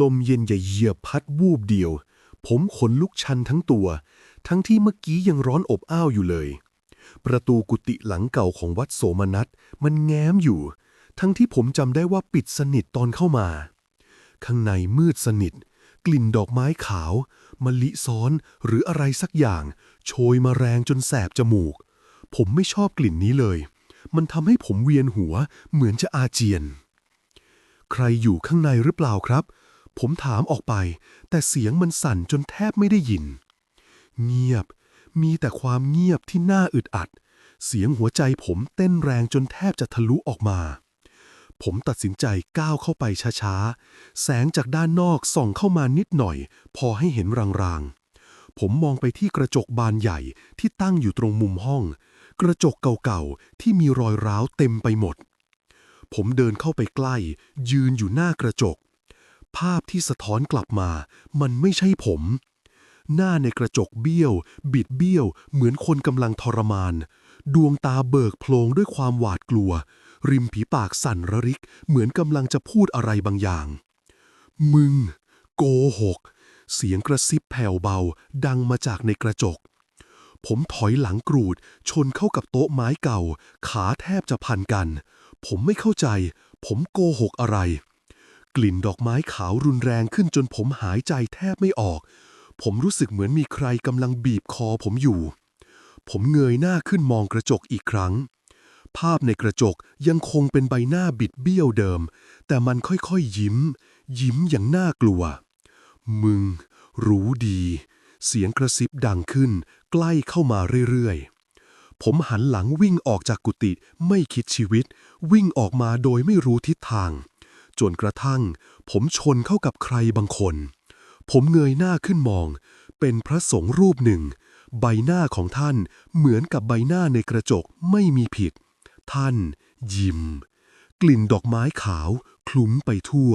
ลมเย็นอย่เหยียบพัดวูบเดียว ผมขนลุกชันทั้งตัว ทั้งที่เมื่อกี้ยังร้อนอบอ้าวอยู่เลย ประตูกุฏิหลังเก่าของวัดโสมนัสมันแง้มอยู่ ทั้งที่ผมจำได้ว่าปิดสนิทตอนเข้ามา ข้างในมืดสนิท กลิ่นดอกไม้ขาว มะลิซ้อนหรืออะไรสักอย่าง โชยมาแรงจนแสบจมูก ผมไม่ชอบกลิ่นนี้เลย มันทำให้ผมเวียนหัวเหมือนจะอาเจียน ใครอยู่ข้างในหรือเปล่าครับ ผมถามออกไป แต่เสียงมันสั่นจนแทบไม่ได้ยิน เงียบ มีแต่ความเงียบที่น่าอึดอัด เสียงหัวใจผมเต้นแรงจนแทบจะทะลุออกมา ผมตัดสินใจก้าวเข้าไปช้าๆ แสงจากด้านนอกส่องเข้ามานิดหน่อย พอให้เห็นรางๆ ผมมองไปที่กระจกบานใหญ่ที่ตั้งอยู่ตรงมุมห้อง กระจกเก่าๆ ที่มีรอยร้าวเต็มไปหมดผมเดินเข้าไปใกล้ ยืนอยู่หน้ากระจก ภาพที่สะท้อนกลับมา มันไม่ใช่ผม หน้าในกระจกเบี้ยว บิดเบี้ยว เหมือนคนกำลังทรมาน ดวงตาเบิกโพลงด้วยความหวาดกลัว ริมผีปากสั่นระริก เหมือนกำลังจะพูดอะไรบางอย่าง มึง โกหก เสียงกระซิบแผ่วเบา ดังมาจากในกระจก ผมถอยหลังกรูด ชนเข้ากับโต๊ะไม้เก่า ขาแทบจะพันกัน ผมไม่เข้าใจ ผมโกหกอะไร กลิ่นดอกไม้ขาวรุนแรงขึ้นจนผมหายใจแทบไม่ออก ผมรู้สึกเหมือนมีใครกำลังบีบคอผมอยู่ ผมเงยหน้าขึ้นมองกระจกอีกครั้ง ภาพในกระจกยังคงเป็นใบหน้าบิดเบี้ยวเดิม แต่มันค่อยๆยิ้ม ยิ้มอย่างน่ากลัว มึง รู้ดี เสียงกระซิบดังขึ้น ใกล้เข้ามาเรื่อยๆผมหันหลังวิ่งออกจากกุฏิไม่คิดชีวิต วิ่งออกมาโดยไม่รู้ทิศทาง จนกระทั่ง ผมชนเข้ากับใครบางคน ผมเงยหน้าขึ้นมอง เป็นพระสงฆ์รูปหนึ่ง ใบหน้าของท่านเหมือนกับใบหน้าในกระจกไม่มีผิด ท่าน ยิ้ม กลิ่นดอกไม้ขาวคลุ้มไปทั่ว